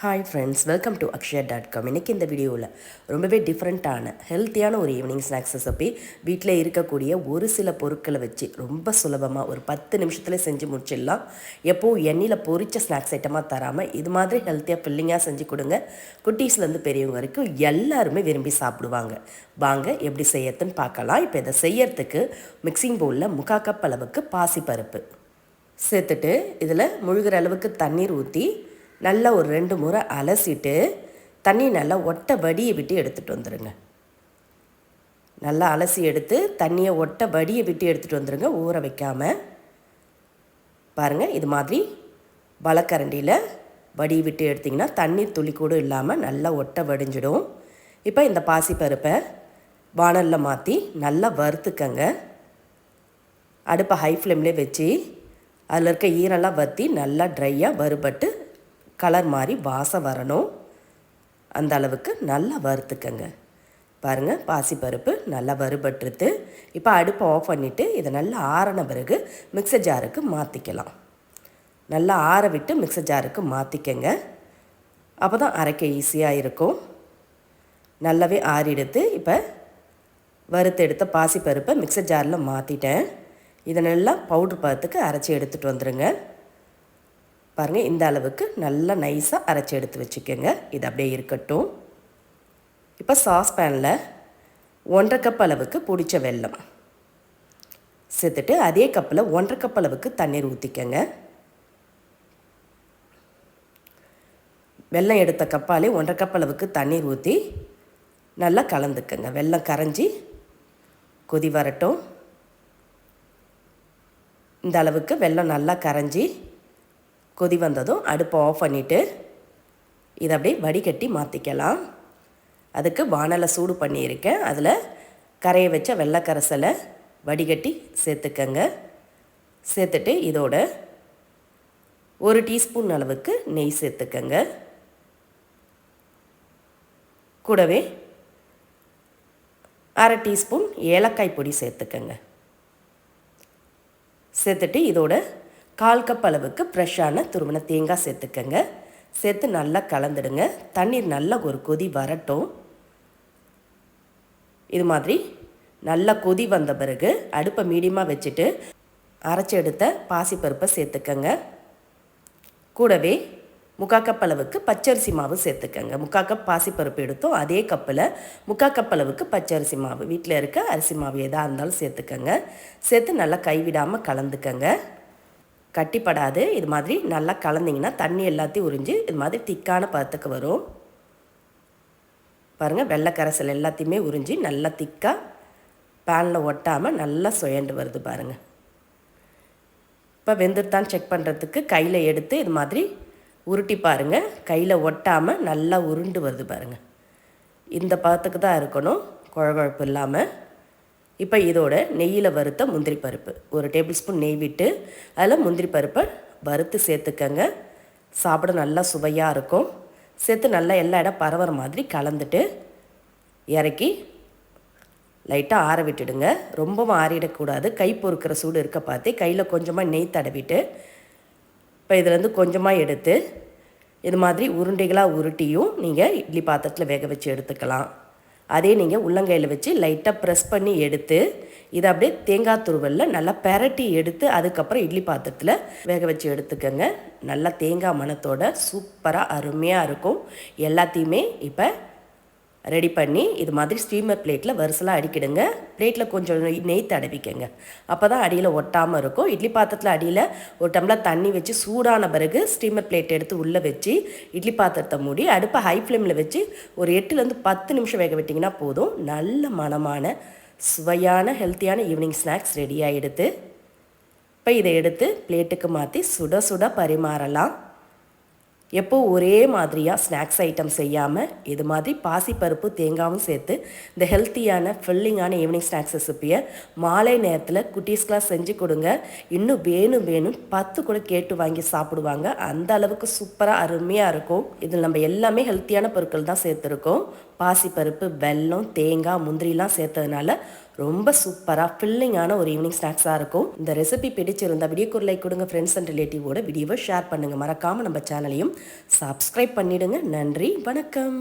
Hi friends welcome to Akshaya dot com இன்றைக்கி இந்த வீடியோவில் ரொம்பவே டிஃப்ரெண்ட்டான ஹெல்த்தியான ஒரு ஈவினிங் ஸ்நாக்ஸ் ரெசிபி வீட்டில் இருக்கக்கூடிய ஒரு சில பொருட்களை வச்சு ரொம்ப சுலபமாக ஒரு பத்து நிமிஷத்தில் செஞ்சு முடிச்சிடலாம். எப்போவும் எண்ணெயில் பொரிச்ச ஸ்நாக்ஸ் ஐட்டமாக தராமல் இது மாதிரி ஹெல்த்தியாக ஃபில்லிங்காக செஞ்சு கொடுங்க. குட்டீஸ்லேருந்து பெரியவங்க வரைக்கும் எல்லாருமே விரும்பி சாப்பிடுவாங்க. வாங்க எப்படி செய்யறதுன்னு பார்க்கலாம். இப்போ இதை செய்யறதுக்கு மிக்சிங் பவுலில் முக்கா கப் அளவுக்கு பாசிப்பருப்பு. சேர்த்துட்டு இதில் முழுகிற அளவுக்கு தண்ணீர் ஊற்றி நல்லா ஒரு ரெண்டு முறை அலசிட்டு தண்ணி நல்லா ஒட்டை வடியை விட்டு எடுத்துகிட்டு வந்துடுங்க நல்லா அலசி எடுத்து தண்ணியை ஒட்டை வடியை விட்டு எடுத்துகிட்டு வந்துடுங்க ஊற வைக்காமல் பாருங்கள் இது மாதிரி வளக்கரண்டியில் வடி விட்டு எடுத்திங்கன்னா தண்ணி துளி கூட இல்லாமல் நல்லா ஒட்டை வடிஞ்சிடும். இப்போ இந்த பாசிப்பருப்பை வானலில் மாற்றி நல்லா வறுத்துக்கங்க. அடுப்பை ஹை ஃப்ளேம்லேயே வச்சு அதில் இருக்க ஈரெல்லாம் வற்றி நல்லா ட்ரையாக வறுபட்டு கலர் மாதிரி வாசம் வரணும். அந்த அளவுக்கு நல்லா வறுத்துக்கங்க. பாருங்கள் பாசிப்பருப்பு நல்லா வறுபட்டுருது இப்போ அடுப்பை ஆஃப் பண்ணிவிட்டு இதை நல்லா ஆறின பிறகு மிக்சர் ஜாருக்கு மாற்றிக்கலாம் நல்லா ஆற விட்டு மிக்சர் ஜாருக்கு மாற்றிக்கங்க அப்போ தான் அரைக்க ஈஸியாக இருக்கும். நல்லாவே ஆறிடுத்து. இப்போ வறுத்து எடுத்த பாசிப்பருப்பை மிக்சர் ஜாரில் மாற்றிட்டேன் இதை நல்லா பவுட்ரு பதத்துக்கு அரைச்சி எடுத்துகிட்டு வந்துடுங்க பாருங்கள் இந்த அளவுக்கு நல்லா நைஸாக அரைச்சி எடுத்து வச்சுக்கோங்க. இது அப்படியே இருக்கட்டும். இப்போ சாஸ் பேனில் ஒன்றரை கப் அளவுக்கு பிடிச்ச வெல்லம். சேர்த்துட்டு அதே கப்பில் ஒன்றரை கப் அளவுக்கு தண்ணீர் ஊற்றிக்கங்க வெல்லம் எடுத்த கப்பாலே ஒன்றரை கப் அளவுக்கு தண்ணீர் ஊற்றி நல்லா கலந்துக்கங்க. வெல்லம் கரைஞ்சி கொதி வரட்டும். இந்த அளவுக்கு வெல்லம் நல்லா கரைஞ்சி கொதி வந்ததும் அடுப்பை ஆஃப் பண்ணிவிட்டு இதை அப்படியே வடிகட்டி மாற்றிக்கலாம் அதுக்கு வானலை சூடு பண்ணியிருக்கேன். அதில் கரையை வச்ச வெள்ளைக்கரசலை வடிகட்டி சேர்த்துக்கங்க. சேர்த்துட்டு இதோட ஒரு டீஸ்பூன் அளவுக்கு நெய் சேர்த்துக்கங்க. கூடவே அரை டீஸ்பூன் ஏலக்காய் பொடி சேர்த்துக்கங்க. சேர்த்துட்டு இதோட கால் கப் அளவுக்கு ஃப்ரெஷ்ஷான துருவன தேங்காய் சேர்த்துக்கங்க. சேர்த்து நல்லா கலந்துடுங்க. தண்ணீர் நல்லா ஒரு கொதி வரட்டும். இது மாதிரி நல்லா கொதி வந்த பிறகு அடுப்பை மீடியமாக வச்சுட்டு அரைச்சி எடுத்த பாசிப்பருப்பை சேர்த்துக்கங்க. கூடவே முக்கா கப் அளவுக்கு பச்சரிசி மாவு சேர்த்துக்கங்க. முக்கா கப் பாசிப்பருப்பு எடுத்தோம். அதே கப்பில் முக்கா கப் அளவுக்கு பச்சரிசி மாவு. வீட்டில் இருக்க அரிசி மாவு எதாக இருந்தாலும் சேர்த்துக்கங்க. சேர்த்து நல்லா கைவிடாமல் கலந்துக்கங்க. கட்டிப்படாது. இது மாதிரி நல்லா கலந்திங்கன்னா தண்ணி எல்லாத்தையும் உறிஞ்சு இது மாதிரி திக்கான பதத்துக்கு வரும். பாருங்கள் வெள்ளை எல்லாத்தையுமே உறிஞ்சி நல்லா திக்காக பேனில் ஒட்டாமல் நல்லா சுயண்டு வருது பாருங்கள் இப்போ வெந்துட்டான்னு செக் பண்ணுறதுக்கு கையில் எடுத்து இது மாதிரி உருட்டி பாருங்கள் கையில் ஒட்டாமல் நல்லா உருண்டு வருது பாருங்கள் இந்த பதத்துக்கு தான் இருக்கணும். குழகுழப்பு இல்லாமல் இப்போ இதோட நெய்யில் வறுத்த முந்திரி பருப்பு. ஒரு டேபிள் ஸ்பூன் நெய் விட்டு அதில் முந்திரி பருப்பை வறுத்து சேர்த்துக்கங்க. சாப்பிட நல்லா சுவையாக இருக்கும். சேர்த்து நல்லா எல்லா இடம் பரவுற மாதிரி கலந்துட்டு இறக்கி லைட்டாக ஆற விட்டுடுங்க. ரொம்பவும் ஆறிடக்கூடாது. கை பொறுக்கிற சூடு இருக்க பார்த்து கையில் கொஞ்சமாக நெய் தடவிட்டு இப்போ இதுலேருந்து கொஞ்சமாக எடுத்து இது மாதிரி உருண்டைகளாக உருட்டியும் நீங்கள் இட்லி பாத்திரத்தில் வேக வச்சு எடுத்துக்கலாம். அதே நீங்கள் உள்ளங்கையில் வச்சு லைட்டாக ப்ரெஸ் பண்ணி எடுத்து இதை அப்படியே தேங்காய் துருவலில் நல்லா பெரட்டி எடுத்து அதுக்கப்புறம் இட்லி பாத்திரத்தில் வேக வச்சு எடுத்துக்கோங்க. நல்லா தேங்காய் மணத்தோட சூப்பராக அருமையாக இருக்கும். எல்லாத்தையுமே இப்போ ரெடி பண்ணி இது மாதிரி ஸ்டீமர் பிளேட்டில் வரிசலாக அடிக்கிடுங்க. பிளேட்டில் கொஞ்சம் நெய் தடவிக்கங்க. அப்போ தான் அடியில் ஒட்டாமல் இருக்கும். இட்லி பாத்திரத்தில் அடியில் ஒரு டம்ளர் தண்ணி வச்சு சூடான பிறகு ஸ்டீமர் பிளேட் எடுத்து உள்ளே வச்சு இட்லி பாத்திரத்தை மூடி அடுப்பை ஹை ஃப்ளேமில் வச்சு ஒரு எட்டுலேருந்து பத்து நிமிஷம் வேக விட்டிங்கன்னா போதும். நல்ல மனமான சுவையான ஹெல்த்தியான ஈவினிங் ஸ்நாக்ஸ் ரெடி ஆகிடுது இப்போ இதை எடுத்து பிளேட்டுக்கு மாற்றி சுட சுட பரிமாறலாம். எப்போ ஒரே மாதிரியாக ஸ்நாக்ஸ் ஐட்டம் செய்யாமல் இது மாதிரி பாசிப்பருப்பு தேங்காவும் சேர்த்து இந்த ஹெல்த்தியான ஃபில்லிங்கான ஈவினிங் ஸ்நாக்ஸ் ரெசிப்பியை மாலை நேரத்தில் குட்டீஸ்க்கெலாம் செஞ்சு கொடுங்க. இன்னும் வேணும் வேணும் பத்து கூட கேட்டு வாங்கி சாப்பிடுவாங்க. அந்த அளவுக்கு சூப்பராக அருமையாக இருக்கும். இதில் நம்ம எல்லாமே ஹெல்த்தியான பொருட்கள் தான் சேர்த்துருக்கோம். பாசிப்பருப்பு வெல்லம் தேங்காய் முந்திரிலாம் சேர்த்ததுனால ரொம்ப சூப்பராக ஃபில்லிங்கான ஒரு ஈவினிங் ஸ்நாக்ஸாக இருக்கும். இந்த ரெசிபி பிடிச்சிருந்தா வீடியோக்கு லைக் கொடுங்க ஃப்ரெண்ட்ஸ் அண்ட் ரிலேட்டிவோட வீடியோவை ஷேர் பண்ணுங்கள் மறக்காமல் நம்ம சேனலையும் சப்ஸ்கிரைப் பண்ணிவிடுங்க நன்றி வணக்கம்.